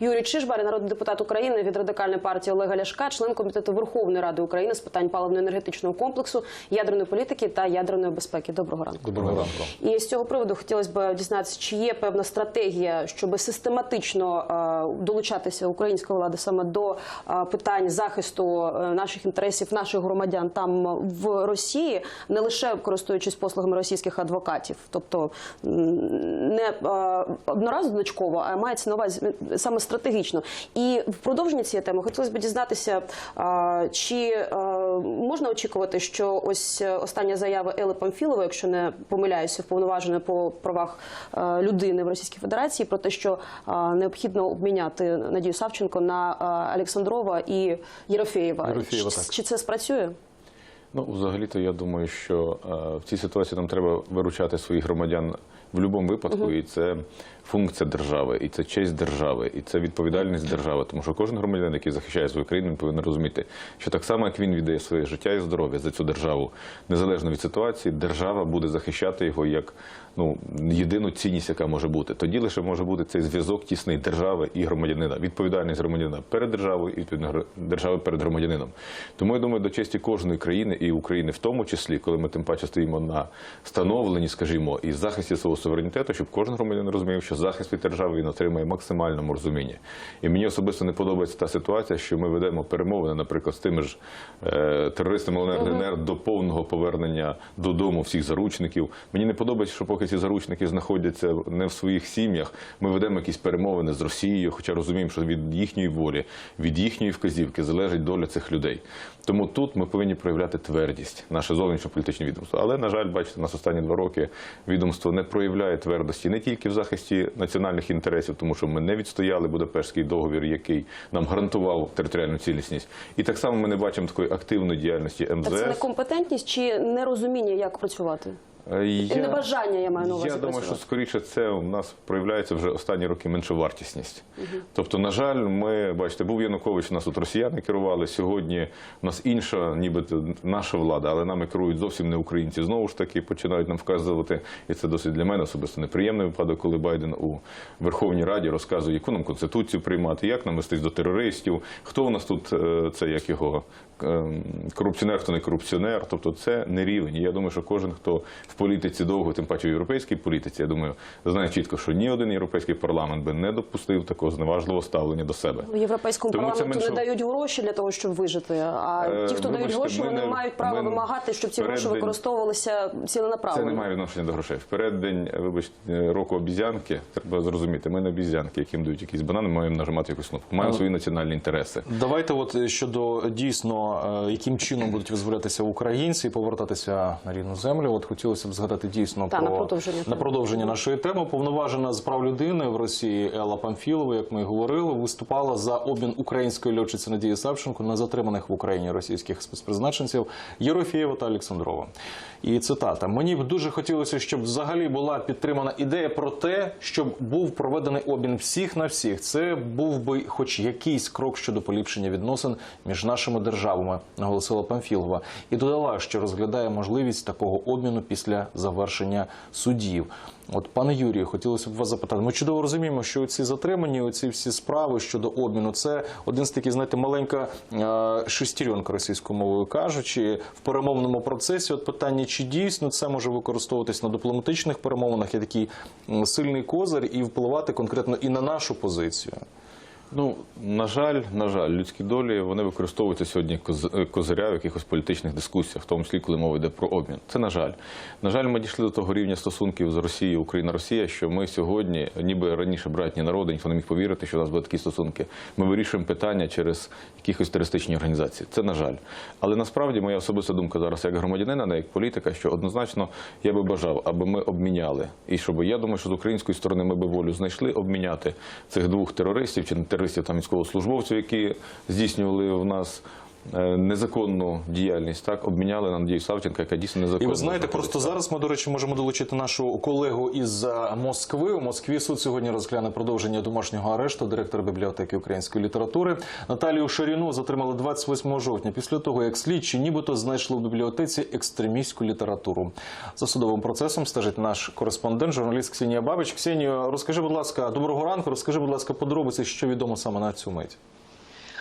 Юрій Чижбар, народний депутат України від радикальної партії Олега Ляшка, член комітету Верховної Ради України з питань паливно-енергетичного комплексу, ядерної політики та ядерної безпеки. Доброго ранку. Доброго ранку. І з цього приводу хотілося б дізнатися, чи є певна стратегія, щоб систематично е, долучатися української влади саме до е, питань захисту е, наших інтересів, наших громадян там в Росії, не лише користуючись послугами російських адвокатів, тобто не одноразовочково, а мається на увазі саме стратегічно. І в продовженні цієї теми хотілося б дізнатися, чи можна очікувати, що ось е, остання заява Ели Памфілової, якщо не помиляюся, вповноважена по правах е, людини в Російській Федерації, про те, що необхідно обміняти Надію Савченко на е, Олександрова і. Єрофєєва, Чи- так. Чи це спрацює? Ну, взагалі-то я думаю, що е, в цій ситуації нам треба виручати своїх громадян в будь-якому випадку, і це функція держави, і це честь держави, і це відповідальність держави. Тому що кожен громадянин, який захищає свою країну, він повинен розуміти, що так само, як він віддає своє життя і здоров'я за цю державу, незалежно від ситуації, держава буде захищати його як ну єдину цінність, яка може бути. Тоді лише може бути цей зв'язок тісний держави і громадянина, відповідальність громадянина перед державою і держави перед громадянином. Тому я думаю, до честі кожної країни і України, в тому числі, коли ми тим паче стоїмо на становленні, скажімо, і захисті свого суверенітету, щоб кожен громадянин розумів, що захист від держави він отримає максимальному розумінні. І мені особисто не подобається та ситуація, що ми ведемо перемовини, наприклад, з тими ж е, терористами ЛНР ДНР до повного повернення додому всіх заручників. Мені не подобається, що поки ці заручники знаходяться не в своїх сім'ях, ми ведемо якісь перемовини з Росією, хоча розуміємо, що від їхньої волі, від їхньої вказівки залежить доля цих людей. Тому тут ми повинні проявляти твердість, наше зовнішньополітичне відомство. Але, на жаль, бачите, нас останні два роки відомство не проявляє твердості не тільки в захисті національних інтересів, тому що ми не відстояли Будапештський договір, який нам гарантував територіальну цілісність. І так само ми не бачимо такої активної діяльності МЗС. це некомпетентність чи нерозуміння, як працювати? Е, І небажання, я маю на увазі Я думаю, що скоріше це у нас проявляється вже останні роки меншовартісність. Тобто, на жаль, ми бачите, був Янукович, нас тут росіяни керували. Сьогодні у нас інша, нібито наша влада, але нами керують зовсім не українці. Знову ж таки починають нам вказувати, і це досить для мене особисто неприємний випадок, коли Байден у Верховній Раді розказує, яку нам конституцію приймати, як нам вестись до терористів, хто у нас тут е, це як його ем, корупціонер, хто не корупціонер. Тобто це не рівень. І я думаю, що кожен, хто в політиці довго, тим паче в європейській політиці, я думаю, знає чітко, що ні один європейський парламент би не допустив такого зневажливого ставлення до себе. В європейському Тому це парламенту не дають гроші для того, щоб вижити. А Е, ті, хто дають гроші, вони не- мають право ми вимагати, щоб ці гроші день- використовувалися Це ціленаправленно. не має відношення до грошей. В переддень, вибачте, року обізянки, треба зрозуміти, ми не обізянки, яким дають якісь банани, маємо нажимати якусь кнопку. Маємо свої національні інтереси. Давайте, от е, щодо дійсно, е, яким чином будуть визволятися українці і повертатися на рідну землю. От хотілося б згадати дійсно Та, про на продовження на продовження нашої теми. Повноважена з прав людини в Росії Елла Памфілова, як ми і говорили, виступала за обмін української льотчиці Надії Савченко на затриманих в Україні російських спецпризначенців Єрофєєва та Олександрова. І цитата: мені б дуже хотілося, щоб взагалі була підтримана ідея про те, щоб був проведений обмін всіх на всіх. Це був би хоч якийсь крок щодо поліпшення відносин між нашими державами, наголосила Памфілова, і додала, що розглядає можливість такого обміну після завершення судів. От, пане Юрію, хотілося б вас запитати. Ми чудово розуміємо, що ці затримані, оці всі справи щодо обміну, це один з таких, знаєте, маленька е, шестеренка російською мовою кажучи, в перемовному процесі. От питання, чи дійсно це може використовуватись на дипломатичних перемовинах, є такий сильний козир і впливати конкретно і на нашу позицію. Ну, на жаль, на жаль, людські долі вони використовуються сьогодні е, козиря в якихось політичних дискусіях, в тому числі, коли мова йде про обмін. Це на жаль. На жаль, ми дійшли до того рівня стосунків з Росією, Україна, Росія, що ми сьогодні, ніби раніше братні народи, ніхто не міг повірити, що у нас будуть такі стосунки. Ми вирішуємо питання через якихось терористичні організації. Це на жаль. Але насправді моя особиста думка зараз як громадянина, не як політика, що однозначно я би бажав, аби ми обміняли. І щоб я думаю, що з української сторони ми би волю знайшли обміняти цих двох терористів чи не терористів міського військовослужбовців, які здійснювали в нас незаконну діяльність, так обміняли на Надію Савченка, яка дійсно І ви знаєте, просто зараз ми, до речі, можемо долучити нашого колегу із е, Москви. У Москві суд сьогодні розгляне продовження домашнього арешту директора бібліотеки української літератури Наталію Шаріну затримали 28 жовтня після того, як слідчі нібито знайшли в бібліотеці екстремістську літературу. За судовим процесом стежить наш кореспондент, журналіст Ксенія Бабич. Ксенію, розкажи, будь ласка, доброго ранку. Розкажи, будь ласка, подробиці, що відомо саме на цю мить.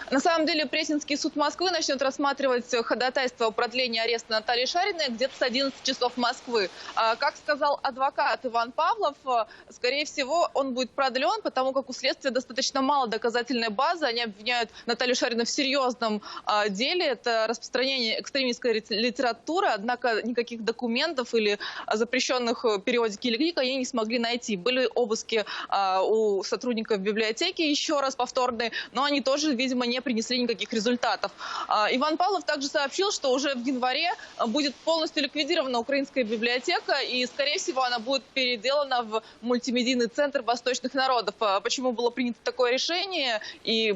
На самом деле Пресненский суд Москвы начнет рассматривать ходатайство о продлении ареста Натальи Шариной где-то с 11 часов Москвы. А, Как сказал адвокат Иван Павлов, э, скорее всего, он будет продлен, потому как у следствия достаточно мало доказательной базы. Они обвиняют Наталью Шарину в серьезном а, деле. Это распространение экстремистской литературы, однако никаких документов или запрещенных э, периодики или книг они не смогли найти. Были обыски а, у сотрудников библиотеки еще раз повторные, но они тоже, видимо, не принесли никаких результатов. А, Иван Павлов также сообщил, что уже в январе а, будет полностью ликвидирована украинская библиотека, и, скорее всего, она будет переделана в мультимедийный центр восточных народов. А Почему было принято такое решение и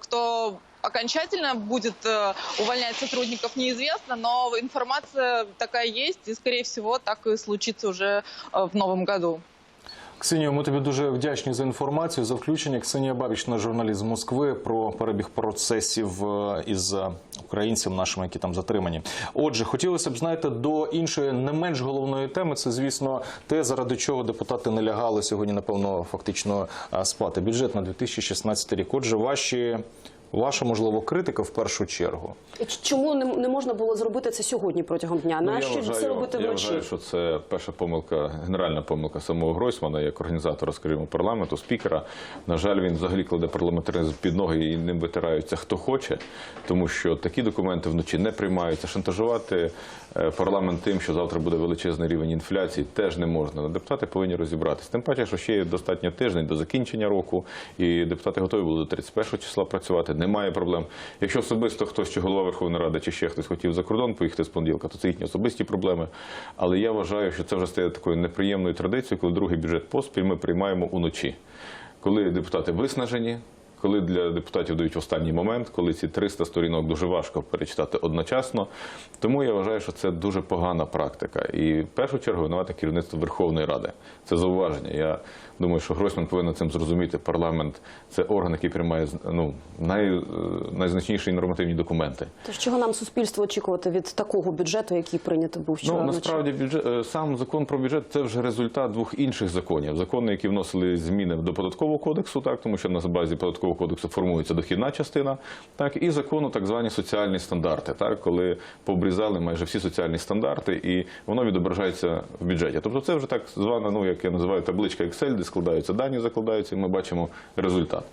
кто окончательно будет увольнять сотрудников, неизвестно, но информация такая есть, и, скорее всего, так и случится уже в новом году. Ксенію, ми тобі дуже вдячні за інформацію, за включення. Ксенія Бабіч, наш журналіст Москви, про перебіг процесів е, із е, українцями нашими, які там затримані. Отже, хотілося б знаєте, до іншої не менш головної теми. Це, звісно, те, заради чого депутати не лягали сьогодні, напевно, фактично е, спати. Бюджет на 2016 рік. Отже, ваші. Ваша можливо критика в першу чергу. Чому не, не можна було зробити це сьогодні протягом дня? Ну, Нащо це робити я вважаю, що це перша помилка, генеральна помилка самого Гройсмана, як організатора, скажімо, парламенту, спікера. На жаль, він взагалі кладе парламентаризм під ноги і ним витираються хто хоче, тому що такі документи вночі не приймаються. Шантажувати е, парламент тим, що завтра буде величезний рівень інфляції, теж не можна. Депутати повинні розібратися. Тим паче, що ще є достатньо тиждень до закінчення року, і депутати готові були до 31 числа працювати. Немає проблем. Якщо особисто хтось чи голова Верховної Ради, чи ще хтось хотів за кордон поїхати з понеділка, то це їхні особисті проблеми. Але я вважаю, що це вже стає такою неприємною традицією, коли другий бюджет поспіль ми приймаємо уночі, коли депутати виснажені. Коли для депутатів дають в останній момент, коли ці 300 сторінок дуже важко перечитати одночасно, тому я вважаю, що це дуже погана практика. І в першу чергу винувате керівництво Верховної Ради. Це зауваження. Я думаю, що Гройсман повинен цим зрозуміти. Парламент це орган, який приймає ну най, е, найзначніші нормативні документи. Тож чого нам суспільство очікувати від такого бюджету, який прийнято був вчора? Ну насправді бюджет е, сам закон про бюджет це вже результат двох інших законів. Закони, які вносили зміни до податкового кодексу, так тому що на базі податкового кодексу формується дохідна частина, так і закону, так звані соціальні стандарти, так коли пообрізали майже всі соціальні стандарти, і воно відображається в бюджеті. Тобто, це вже так звана, ну як я називаю табличка Excel, де складаються дані, закладаються, і ми бачимо результат.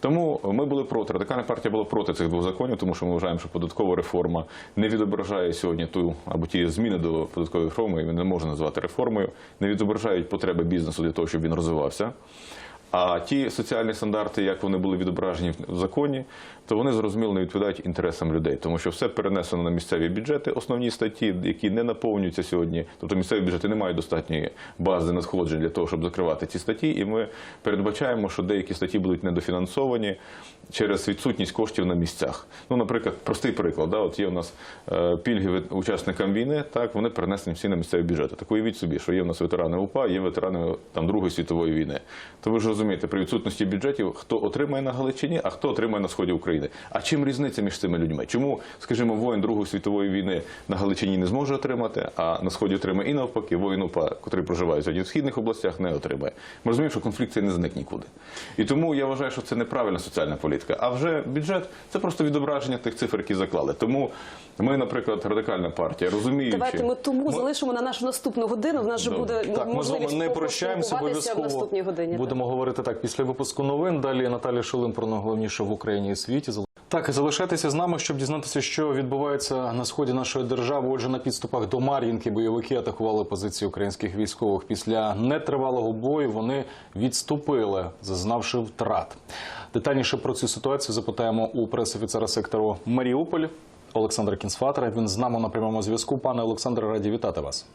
Тому ми були проти. Радикальна партія була проти цих двох законів, тому що ми вважаємо, що податкова реформа не відображає сьогодні ту або ті зміни до податкової реформи, і не можна назвати реформою, не відображають потреби бізнесу для того, щоб він розвивався. А ті соціальні стандарти, як вони були відображені в законі, то вони зрозуміло не відповідають інтересам людей, тому що все перенесено на місцеві бюджети, основні статті, які не наповнюються сьогодні. Тобто місцеві бюджети не мають достатньої бази надходжень для того, щоб закривати ці статті. І ми передбачаємо, що деякі статті будуть недофінансовані через відсутність коштів на місцях. Ну, наприклад, простий приклад, да, от є у нас е, пільги учасникам війни, так вони перенесені всі на місцеві бюджети. Так уявіть собі, що є у нас ветерани УПА, є ветерани там Другої світової війни. То ви ж розумієте, при відсутності бюджетів, хто отримає на Галичині, а хто отримає на сході України. А чим різниця між цими людьми? Чому, скажімо, воїн Другої світової війни на Галичині не зможе отримати, а на сході отримає і навпаки, воїн УПА, який проживає сьогодні в східних областях, не отримає. Ми розуміємо, що конфлікт цей не зник нікуди. І тому я вважаю, що це неправильна соціальна політика. А вже бюджет це просто відображення тих цифр, які заклали. Тому ми, наприклад, радикальна партія, розуміючи... Давайте ми тому залишимо на нашу наступну годину. В нас же буде Так, ми можливість вами не прощаємося обов'язково. в наступній годині. Будемо говорити так після випуску новин. Далі Наталія Шулин про найголовніше в Україні і світі. Так, залишайтеся з нами, щоб дізнатися, що відбувається на сході нашої держави. Отже, на підступах до Мар'їнки бойовики атакували позиції українських військових. Після нетривалого бою вони відступили, зазнавши втрат. Детальніше про цю ситуацію запитаємо у прес-офіцера сектору Маріуполь Олександра Кінсфатера. Він з нами на прямому зв'язку. Пане Олександре, раді вітати вас.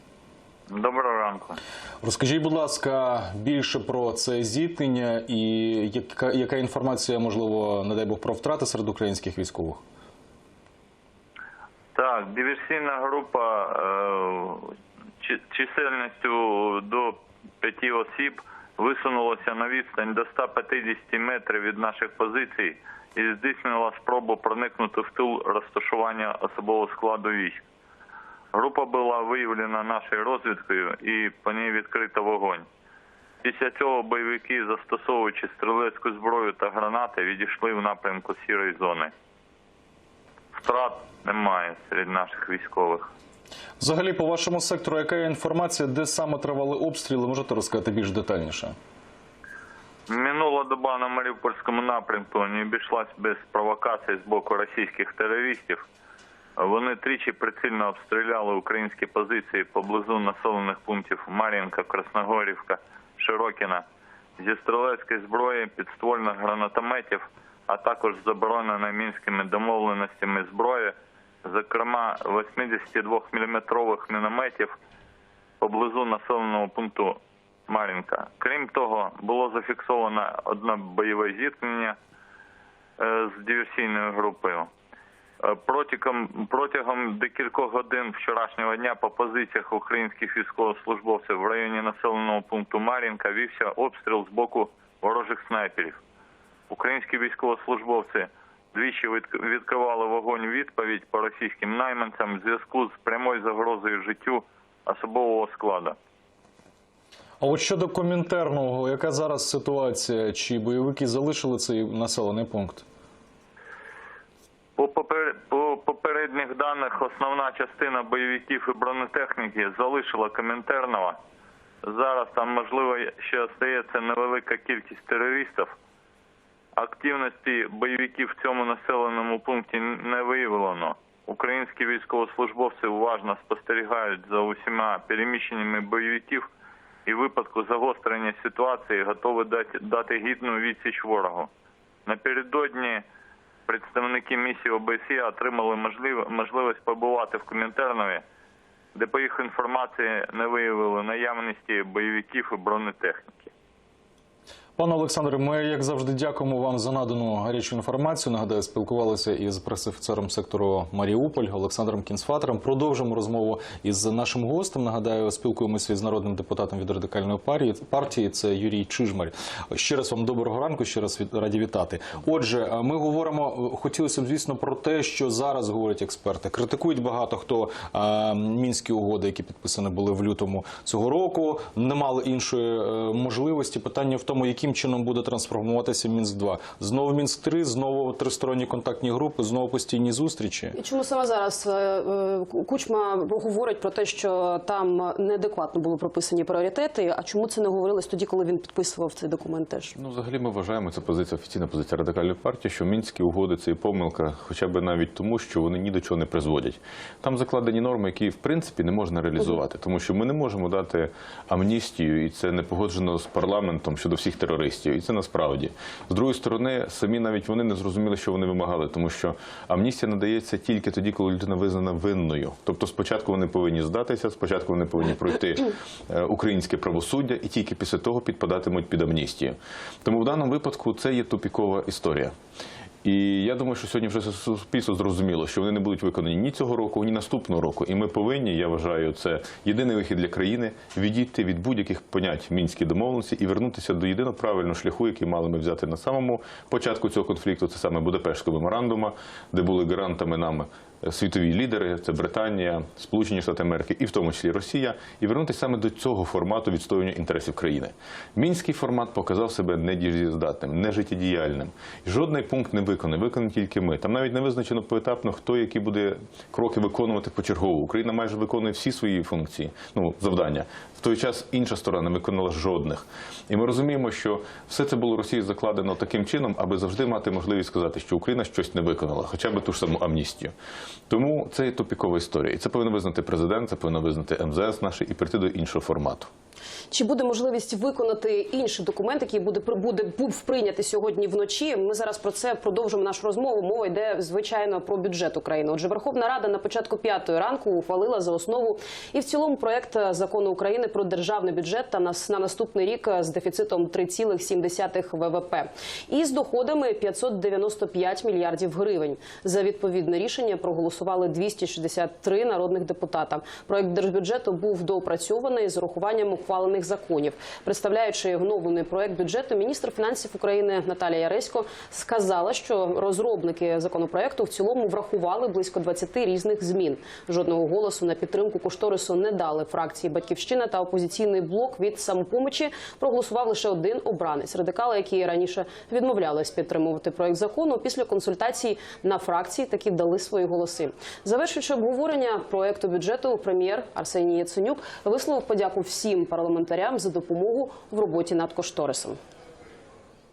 Доброго ранку. Розкажіть, будь ласка, більше про це зіткнення і яка, яка інформація, можливо, не дай Бог, про втрати серед українських військових? Так, диверсійна група е, чисельністю до п'яти осіб висунулася на відстань до 150 метрів від наших позицій і здійснила спробу проникнути в тил розташування особового складу військ. Група була виявлена нашою розвідкою і по ній відкрито вогонь. Після цього бойовики, застосовуючи стрілецьку зброю та гранати, відійшли в напрямку сірої зони. Втрат немає серед наших військових. Взагалі, по вашому сектору, яка є інформація, де саме тривали обстріли? Можете розказати більш детальніше? Минула доба на Маріупольському напрямку не обійшлась без провокацій з боку російських терористів. Вони тричі прицільно обстріляли українські позиції поблизу населених пунктів Мар'їнка, Красногорівка, Широкіна зі стрілецької зброї, підствольних гранатометів, а також забороненої мінськими домовленостями зброї, зокрема 82-мм мінометів поблизу населеного пункту Мар'їнка. Крім того, було зафіксовано одне бойове зіткнення е, з диверсійною групою. Е, Протягом, протягом декількох годин вчорашнього дня по позиціях українських військовослужбовців в районі населеного пункту Мар'їнка вівся обстріл з боку ворожих снайперів. Українські військовослужбовці двічі відкривали вогонь відповідь по російським найманцям в зв'язку з прямою загрозою життю особового складу. А от щодо комінтерного, яка зараз ситуація? Чи бойовики залишили цей населений пункт? По, по попередніх даних основна частина бойовиків і бронетехніки залишила Комінтернова. Зараз там, можливо, ще остається невелика кількість терористів. Активності бойовиків в цьому населеному пункті не виявлено. Українські військовослужбовці уважно спостерігають за усіма переміщеннями бойовиків і в випадку загострення ситуації готові дати, дати гідну відсіч ворогу. Напередодні представники місії ОБСЄ отримали можлив- можливість побувати в Комінтернові, де по їх інформації не виявили наявності бойовиків і бронетехніки. Пане Олександре, ми як завжди дякуємо вам за надану гарячу інформацію. Нагадаю, спілкувалися із пресофіцером сектору Маріуполь Олександром Кінсфатером. Продовжимо розмову із нашим гостем. Нагадаю, спілкуємося із народним депутатом від радикальної партії. Це Юрій Чижмарь. Ще раз вам доброго ранку. Ще раз раді вітати. Отже, ми говоримо. Хотілося б, звісно, про те, що зараз говорять експерти. Критикують багато хто а, мінські угоди, які підписані були в лютому цього року. Не мали іншої е, можливості. Питання в тому, яким чином буде трансформуватися мінськ 2 Знову мінськ 3 знову тристоронні контактні групи, знову постійні зустрічі. І чому саме зараз е, е, Кучма говорить про те, що там неадекватно були прописані пріоритети? А чому це не говорилось тоді, коли він підписував цей документ? Теж Ну, взагалі, ми вважаємо це позиція офіційна позиція радикальної партії, що мінські угоди це і помилка, хоча б навіть тому, що вони ні до чого не призводять. Там закладені норми, які в принципі не можна реалізувати, тому що ми не можемо дати амністію, і це не погоджено з парламентом щодо всіх терористів. І це насправді з другої сторони, самі навіть вони не зрозуміли, що вони вимагали, тому що амністія надається тільки тоді, коли людина визнана винною. Тобто, спочатку вони повинні здатися, спочатку вони повинні пройти е, українське правосуддя, і тільки після того підпадатимуть під амністію. Тому в даному випадку це є тупікова історія. І я думаю, що сьогодні вже суспільство зрозуміло, що вони не будуть виконані ні цього року, ні наступного року. І ми повинні, я вважаю, це єдиний вихід для країни відійти від будь-яких понять мінські домовленості і вернутися до єдиного правильного шляху, який мали ми взяти на самому початку цього конфлікту. Це саме Будапештського меморандума, де були гарантами нам світові лідери, це Британія, Сполучені Штати Америки, і в тому числі Росія, і вернутися саме до цього формату відстоювання інтересів країни. Мінський формат показав себе недієздатним, нежиттєдіяльним. Жодний пункт не виконаний, виконані тільки ми. Там навіть не визначено поетапно, хто які буде кроки виконувати почергово. Україна майже виконує всі свої функції, ну завдання. В той час інша сторона не виконала жодних. І ми розуміємо, що все це було Росії закладено таким чином, аби завжди мати можливість сказати, що Україна щось не виконала, хоча б ту ж саму амністію. Тому це є тупікова історія. І це повинен визнати президент, це повинен визнати МЗС наше і прийти до іншого формату. Чи буде можливість виконати інший документ, який буде буде був прийнятий сьогодні вночі? Ми зараз про це продовжимо нашу розмову. Мова йде звичайно про бюджет України. Отже, Верховна Рада на початку п'ятої ранку ухвалила за основу і в цілому проект закону України про державний бюджет та на наступний рік з дефіцитом 3,7 ВВП і з доходами 595 мільярдів гривень. За відповідне рішення проголосували 263 народних депутата. Проект держбюджету був доопрацьований з урахуванням ухвалених законів. Представляючи оновлений проект бюджету, міністр фінансів України Наталія Яресько сказала, що розробники законопроекту в цілому врахували близько 20 різних змін. Жодного голосу на підтримку кошторису не дали фракції Батьківщина та опозиційний блок від самопомочі. Проголосував лише один обранець радикали, які раніше відмовлялись підтримувати проект закону. Після консультацій на фракції таки дали свої голоси. Завершуючи обговорення проекту бюджету, прем'єр Арсеній Яценюк висловив подяку всім парламентарям за допомогу в роботі над кошторисом.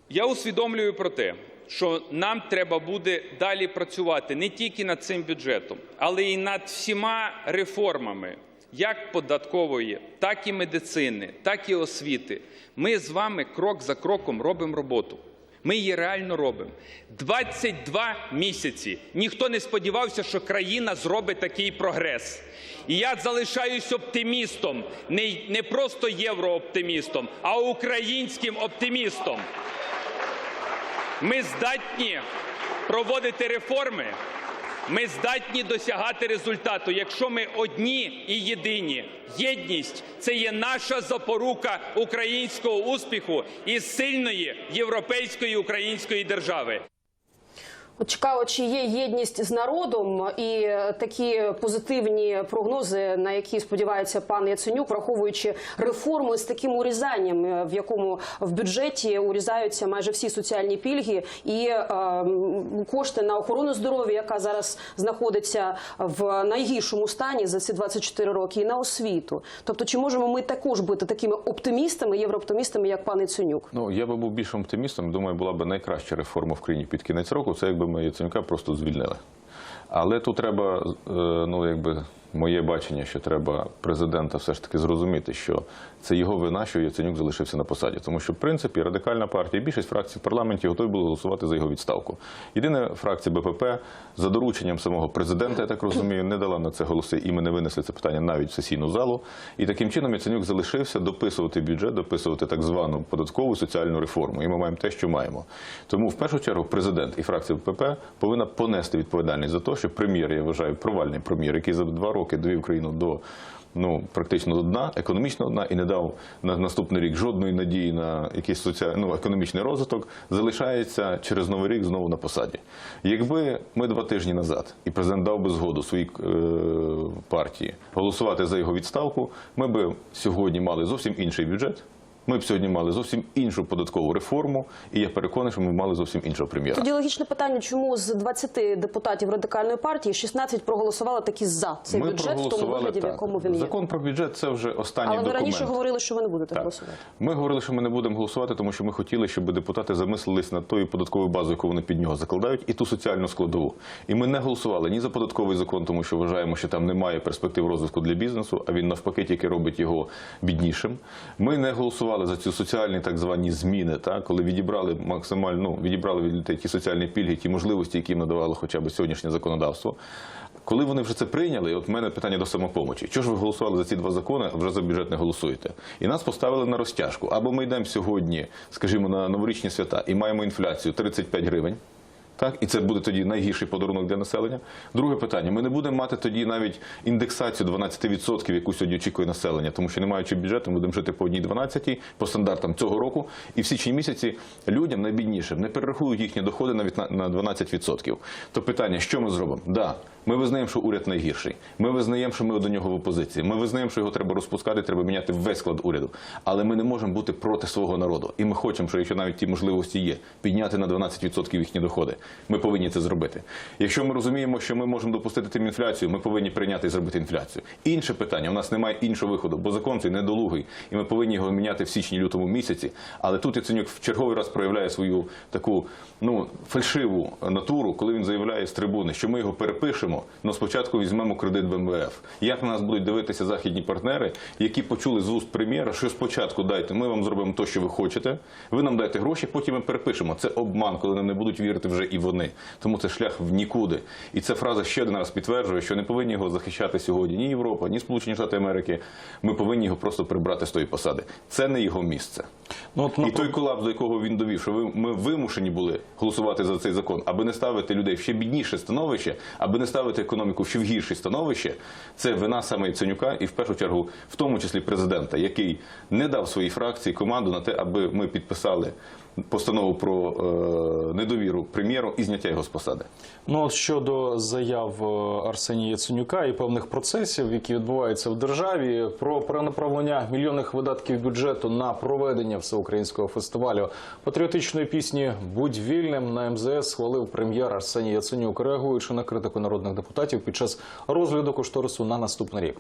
Я усвідомлюю про те, що нам треба буде далі працювати не тільки над цим бюджетом, але й над всіма реформами, як податкової, так і медицини, так і освіти. Ми з вами крок за кроком робимо роботу. Ми її реально робимо. 22 місяці. Ніхто не сподівався, що країна зробить такий прогрес. І я залишаюсь оптимістом, не, не просто єврооптимістом, а українським оптимістом. Ми здатні проводити реформи. Ми здатні досягати результату, якщо ми одні і єдині. Єдність це є наша запорука українського успіху і сильної європейської української держави. От чи є єдність з народом і е, такі позитивні прогнози, на які сподівається пан Яценюк, враховуючи реформи з таким урізанням, е, в якому в бюджеті урізаються майже всі соціальні пільги і е, кошти на охорону здоров'я, яка зараз знаходиться в найгіршому стані за ці 24 роки, і на освіту. Тобто, чи можемо ми також бути такими оптимістами, єврооптимістами, як пан Яценюк? Ну я би був більш оптимістом. Думаю, була б найкраща реформа в країні під кінець року. Це якби ми Яценюка просто звільнили. Але тут треба, е, ну якби моє бачення, що треба президента все ж таки зрозуміти, що це його вина, що Яценюк залишився на посаді. Тому що, в принципі, радикальна партія, більшість фракцій в парламенті готові були голосувати за його відставку. Єдина фракція БПП за дорученням самого президента, я так розумію, не дала на це голоси, і ми не винесли це питання навіть в сесійну залу. І таким чином Яценюк залишився дописувати бюджет, дописувати так звану податкову соціальну реформу. І ми маємо те, що маємо. Тому в першу чергу президент і фракція БПП повинна понести відповідальність за те, що прем'єр, я вважаю, провальний прем'єр, який за два роки довів країну до ну практично до дна, економічно дна, і не дав на наступний рік жодної надії на якийсь соціальний ну, економічний розвиток, залишається через новий рік знову на посаді. Якби ми два тижні назад і президент дав би згоду своїй е, партії голосувати за його відставку, ми би сьогодні мали зовсім інший бюджет. Ми б сьогодні мали зовсім іншу податкову реформу, і я переконаний, що ми б мали зовсім іншого прем'єра. Тоді логічне питання, чому з 20 депутатів радикальної партії 16 проголосували таки за цей ми бюджет в тому вигляді, в якому він є. Закон про бюджет це вже останній Але ви раніше говорили, що ви не будете Так. голосувати. Ми говорили, що ми не будемо голосувати, тому що ми хотіли, щоб депутати замислились над тою податковою базою, яку вони під нього закладають, і ту соціальну складову. І ми не голосували ні за податковий закон, тому що вважаємо, що там немає перспектив розвитку для бізнесу, а він навпаки тільки робить його біднішим. Ми не голосували за ці соціальні так звані зміни, та коли відібрали максимально ну, відібрали від людей ті соціальні пільги, ті можливості, які їм надавало хоча б сьогоднішнє законодавство. Коли вони вже це прийняли, от в мене питання до самопомочі. Чого ж ви голосували за ці два закони, а вже за бюджет не голосуєте? І нас поставили на розтяжку. Або ми йдемо сьогодні, скажімо, на новорічні свята і маємо інфляцію 35 гривень. Так, і це буде тоді найгірший подарунок для населення. Друге питання: ми не будемо мати тоді навіть індексацію 12%, яку сьогодні очікує населення, тому що не маючи бюджету, ми будемо жити по одній 12 по стандартам цього року. І в січні місяці людям найбіднішим не перерахують їхні доходи навіть на, на 12%. То питання, що ми зробимо? Да, ми визнаємо, що уряд найгірший. Ми визнаємо, що ми до нього в опозиції. Ми визнаємо, що його треба розпускати, треба міняти весь склад уряду. Але ми не можемо бути проти свого народу. І ми хочемо, що якщо навіть ті можливості є, підняти на 12% їхні доходи. ми повинні це зробити. Якщо ми розуміємо, що ми можемо допустити тим інфляцію, ми повинні прийняти і зробити інфляцію. Інше питання: у нас немає іншого виходу, бо закон цей недолугий, і ми повинні його міняти в січні-лютому місяці. Але тут Яценюк в черговий раз проявляє свою таку ну фальшиву натуру, коли він заявляє з трибуни, що ми його перепишемо, але спочатку візьмемо кредит в МВФ. Як на нас будуть дивитися західні партнери, які почули з уст прем'єра, що спочатку дайте, ми вам зробимо те, що ви хочете. Ви нам дайте гроші, потім ми перепишемо. Це обман, коли нам не будуть вірити вже і вони. Тому це шлях в нікуди. І ця фраза ще один раз підтверджує, що не повинні його захищати сьогодні ні Європа, ні Сполучені Штати Америки. Ми повинні його просто прибрати з тої посади. Це не його місце. Ну, от, І той колапс, до якого він довів, що ви ми вимушені були голосувати за цей закон, аби не ставити людей в ще бідніше становище, аби не ставити економіку в ще в гірше становище. Це вина саме Яценюка і в першу чергу, в тому числі президента, який не дав своїй фракції команду на те, аби ми підписали постанову про е, недовіру прем'єру і зняття його з посади. Ну от щодо заяв е, Арсенія Яценюка і певних процесів, які відбуваються в державі, про перенаправлення мільйонних видатків бюджету на проведення всеукраїнського фестивалю патріотичної пісні Будь вільним на МЗС схвалив прем'єр Арсеній Яценюк, реагуючи на критику народних депутатів під час розгляду кошторису на наступний рік.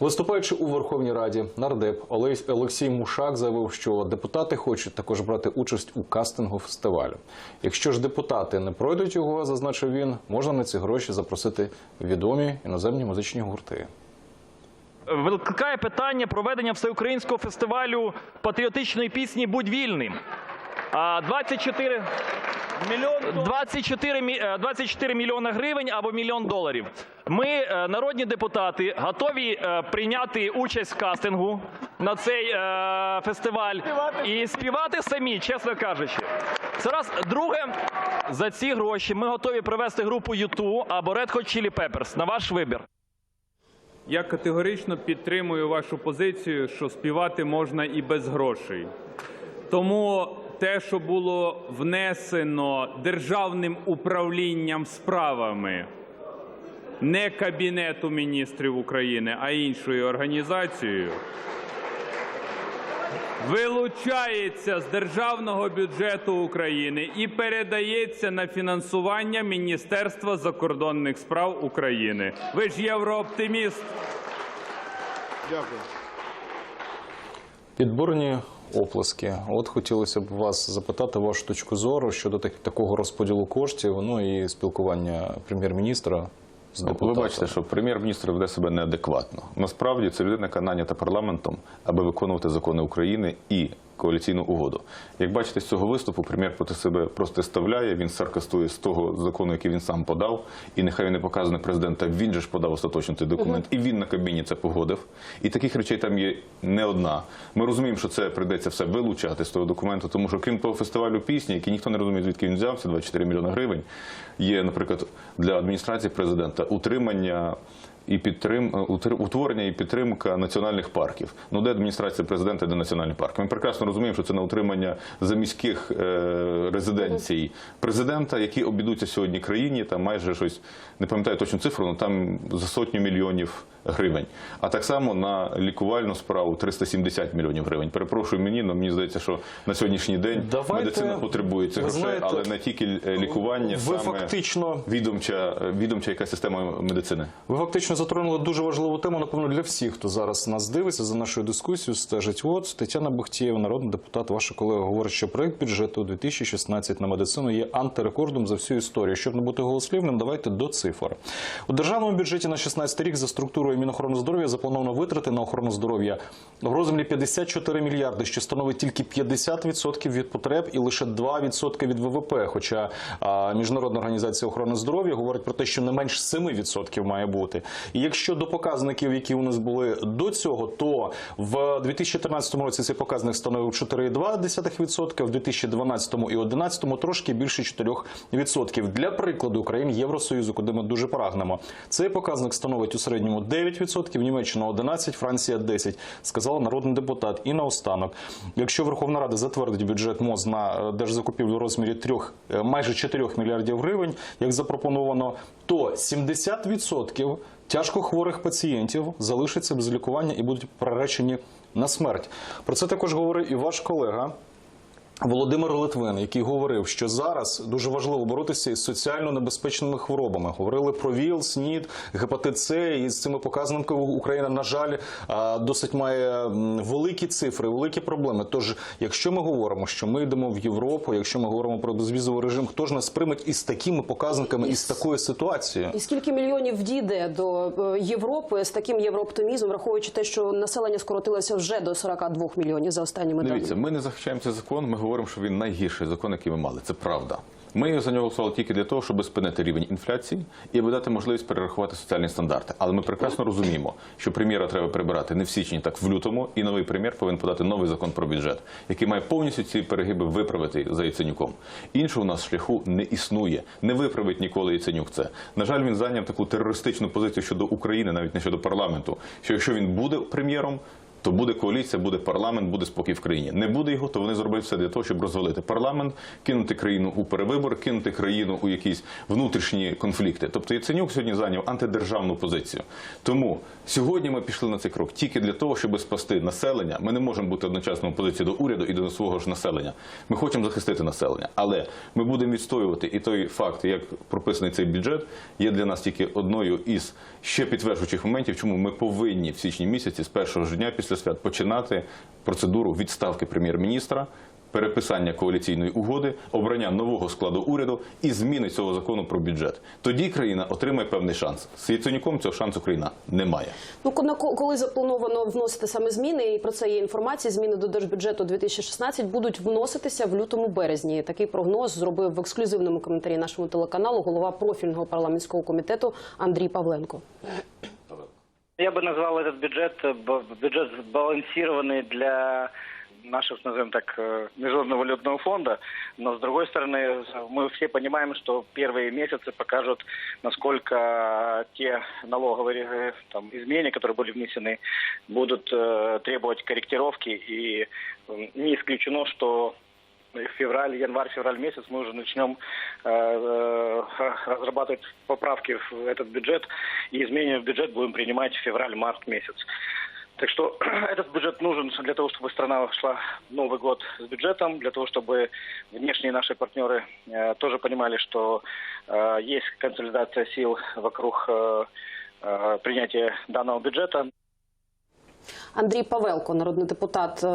Виступаючи у Верховній Раді, нардеп Олексій Мушак заявив, що депутати хочуть також брати участь у кастингу фестивалю. Якщо ж депутати не пройдуть його, зазначив він, можна на ці гроші запросити відомі іноземні музичні гурти. викликає питання проведення всеукраїнського фестивалю патріотичної пісні Будь вільним. А 24, 24, е, 24 мільйони гривень або мільйон доларів. Ми, е, народні депутати, готові е, прийняти участь в кастингу на цей е, фестиваль і співати самі, чесно кажучи. Це раз. Друге, за ці гроші ми готові привезти групу U2 або Red Hot Chili Peppers на ваш вибір. Я категорично підтримую вашу позицію, що співати можна і без грошей. Тому те, що було внесено державним управлінням справами, не Кабінету міністрів України, а іншою організацією, вилучається з державного бюджету України і передається на фінансування Міністерства закордонних справ України. Ви ж єврооптиміст. Підборні оплески. От хотілося б вас запитати вашу точку зору щодо так- такого розподілу коштів, ну і спілкування прем'єр-міністра з Ну, Ви бачите, що прем'єр-міністр веде себе неадекватно. Насправді це людина, яка нанята парламентом, аби виконувати закони України і коаліційну угоду. Як бачите, з цього виступу прем'єр проти себе просто ставляє. Він саркастує з того закону, який він сам подав, і нехай він не показане президента. Він же ж подав остаточно цей документ, і він на кабіні це погодив. І таких речей там є не одна. Ми розуміємо, що це прийдеться все вилучати з того документу, тому що крім того фестивалю пісні, який ніхто не розуміє, звідки він взявся, 24 мільйони гривень. Є, наприклад, для адміністрації президента утримання. І підтрим утворення і підтримка національних парків. Ну де адміністрація президента, де національні парки? Ми прекрасно розуміємо, що це на утримання заміських е, резиденцій президента, які обідуться сьогодні країні. Там майже щось не пам'ятаю точну цифру, але там за сотню мільйонів гривень. А так само на лікувальну справу 370 мільйонів гривень. Перепрошую мені, але мені здається, що на сьогодні день Давайте, медицина потребує цих грошей, знаєте, але не тільки е, лікування, ви саме фактично- відомча відомча яка система медицини. Ви фактично затронули дуже важливу тему, напевно, для всіх, хто зараз нас дивиться за нашою дискусією, стежить. От Тетяна Бахтієва, народний депутат, ваша колега, говорить, що проект бюджету 2016 на медицину є антирекордом за всю історію. Щоб не бути голослівним, давайте до цифр. У державному бюджеті на 16 рік за структурою Мінохорони здоров'я заплановано витрати на охорону здоров'я в розмірі 54 мільярди, що становить тільки 50% від потреб і лише 2% від ВВП. Хоча а, Міжнародна організація охорони здоров'я говорить про те, що не менш 7% має бути. І якщо до показників, які у нас були до цього, то в 2013 році цей показник становив 4,2%, в 2012 і 2011 трошки більше 4%. Для прикладу країн Євросоюзу, куди ми дуже прагнемо, цей показник становить у середньому 9%, Німеччина 11%, Франція 10%, сказала народний депутат. І наостанок, якщо Верховна Рада затвердить бюджет МОЗ на е, держзакупівлю в розмірі 3, е, майже 4 мільярдів гривень, як запропоновано, то 70% тяжко хворих пацієнтів залишаться без лікування і будуть приречені на смерть. Про це також говорив і ваш колега. Володимир Литвин, який говорив, що зараз дуже важливо боротися із соціально небезпечними хворобами. Говорили про ВІЛ, СНІД, гепатит С. І з цими показниками Україна, на жаль, досить має великі цифри, великі проблеми. Тож, якщо ми говоримо, що ми йдемо в Європу, якщо ми говоримо про безвізовий режим, хто ж нас прийме із такими показниками, із такою ситуацією? І скільки мільйонів дійде до е, Європи з таким єврооптимізмом, враховуючи те, що населення скоротилося вже до 42 мільйонів за останніми Дивіться, даними? ми не захищаємо цей закон. Ми говоримо, що він найгірший закон, який ми мали. Це правда. Ми його за нього голосували тільки для того, щоб спинити рівень інфляції і аби дати можливість перерахувати соціальні стандарти. Але ми прекрасно розуміємо, що прем'єра треба прибирати не в січні, так в лютому, і новий прем'єр повинен подати новий закон про бюджет, який має повністю ці перегиби виправити за Яценюком. Іншого у нас шляху не існує. Не виправить ніколи Яценюк це. На жаль, він зайняв таку терористичну позицію щодо України, навіть не щодо парламенту. Що якщо він буде прем'єром, то буде коаліція, буде парламент, буде спокій в країні. Не буде його, то вони зроблять все для того, щоб розвалити парламент, кинути країну у перевибори, кинути країну у якісь внутрішні конфлікти. Тобто Яценюк сьогодні зайняв антидержавну позицію. Тому сьогодні ми пішли на цей крок тільки для того, щоб спасти населення. Ми не можемо бути одночасно в позиції до уряду і до свого ж населення. Ми хочемо захистити населення, але ми будемо відстоювати і той факт, як прописаний цей бюджет, є для нас тільки одною із ще підтверджуючих моментів, чому ми повинні в січні місяці з першого ж дня після свят починати процедуру відставки прем'єр-міністра. Переписання коаліційної угоди, обрання нового складу уряду і зміни цього закону про бюджет. Тоді країна отримає певний шанс. З Яценюком цього шансу країна не має. Ну ко- ко- коли заплановано вносити саме зміни, і про це є інформація. Зміни до держбюджету 2016 будуть вноситися в лютому березні. Такий прогноз зробив в ексклюзивному коментарі нашому телеканалу голова профільного парламентського комітету Андрій Павленко. Я бы назвал этот бюджет э, бюджет сбалансированный для нашего, назовем так, э, Международного валютного фонда. Но, с другой стороны, мы все понимаем, что первые месяцы покажут, насколько те налоговые э, там, изменения, которые были внесены, будут э, требовать корректировки. И не исключено, что февраль, январь-февраль месяц мы уже начнем э, э, разрабатывать поправки в этот бюджет и изменения в бюджет будем принимать в февраль-март месяц. Так что этот бюджет нужен для того, чтобы страна шла в Новый год с бюджетом, для того, чтобы внешние наши партнеры э, тоже понимали, что э, есть консолидация сил вокруг э, э, принятия данного бюджета. Андрій Павелко, народний депутат, е,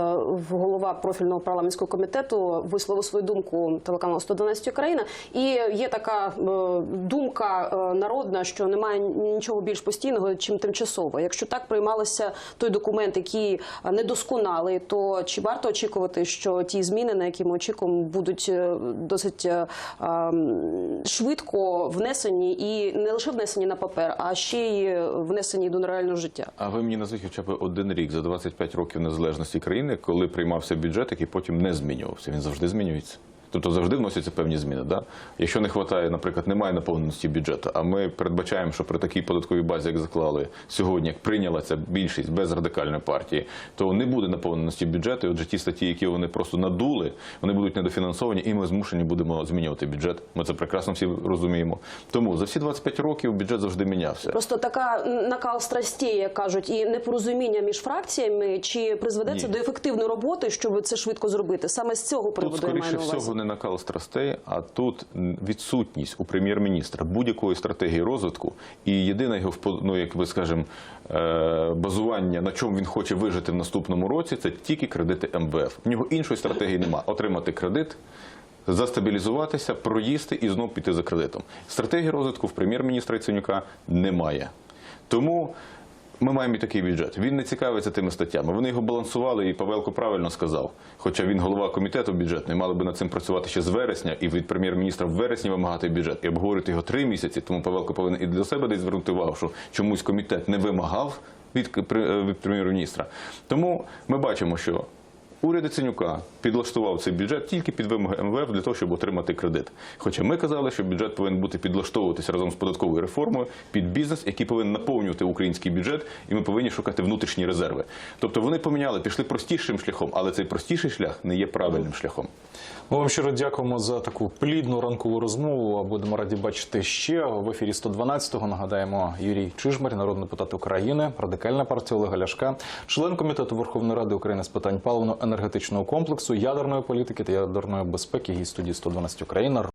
голова профільного парламентського комітету, висловив свою думку телеканалу 112 країна. І є така е, думка е, народна, що немає нічого більш постійного, чим тимчасово. Якщо так приймалося той документ, який недосконалий, то чи варто очікувати, що ті зміни, на які ми очікуємо, будуть досить ем, швидко внесені і не лише внесені на папер, а ще й внесені до реального життя? А ви мені назвіть хоча б один рік за 25 років незалежності країни, коли приймався бюджет, який потім не змінювався. Він завжди змінюється. Тобто завжди вносяться певні зміни. Да? Якщо не вистачає, наприклад, немає наповненості бюджету, а ми передбачаємо, що при такій податковій базі, як заклали сьогодні, як прийняла ця більшість без радикальної партії, то не буде наповненості бюджету. І Отже, ті статті, які вони просто надули, вони будуть недофінансовані, і ми змушені будемо змінювати бюджет. Ми це прекрасно всі розуміємо. Тому за всі 25 років бюджет завжди мінявся. Просто така накал страстей, як кажуть, і непорозуміння між фракціями, чи призведе це Ні. до ефективної роботи, щоб це швидко зробити? Саме з цього Тут, приводу я маю на увазі. всього, не накал страстей, а тут відсутність у прем'єр-міністра будь-якої стратегії розвитку і єдине його ну, як би скажемо, е, базування, на чому він хоче вижити в наступному році, це тільки кредити МВФ. В нього іншої стратегії немає. Отримати кредит. Застабілізуватися, проїсти і знов піти за кредитом. Стратегії розвитку в прем'єр-міністра Яценюка немає. Тому ми маємо і такий бюджет. Він не цікавиться тими статтями. Вони його балансували, і Павелко правильно сказав. Хоча він голова комітету бюджетний, мали би над цим працювати ще з вересня і від прем'єр-міністра в вересні вимагати бюджет і обговорити його три місяці. Тому Павелко повинен і до себе десь звернути увагу, що чомусь комітет не вимагав від, е, від прем'єр-міністра. Тому ми бачимо, що Уряд Яценюка підлаштував цей бюджет тільки під вимоги МВФ для того, щоб отримати кредит. Хоча ми казали, що бюджет повинен бути підлаштовуватися разом з податковою реформою під бізнес, який повинен наповнювати український бюджет, і ми повинні шукати внутрішні резерви. Тобто вони поміняли, пішли простішим шляхом, але цей простіший шлях не є правильним шляхом. Ми вам щиро дякуємо за таку плідну ранкову розмову. Будемо раді бачити ще в ефірі 112-го. Нагадаємо, Юрій Чижмарь, народний депутат України, радикальна партія Олега Ляшка, член комітету Верховної Ради України з питань паливно-енергетичного комплексу, ядерної політики та ядерної безпеки. Гість студії 112 Україна.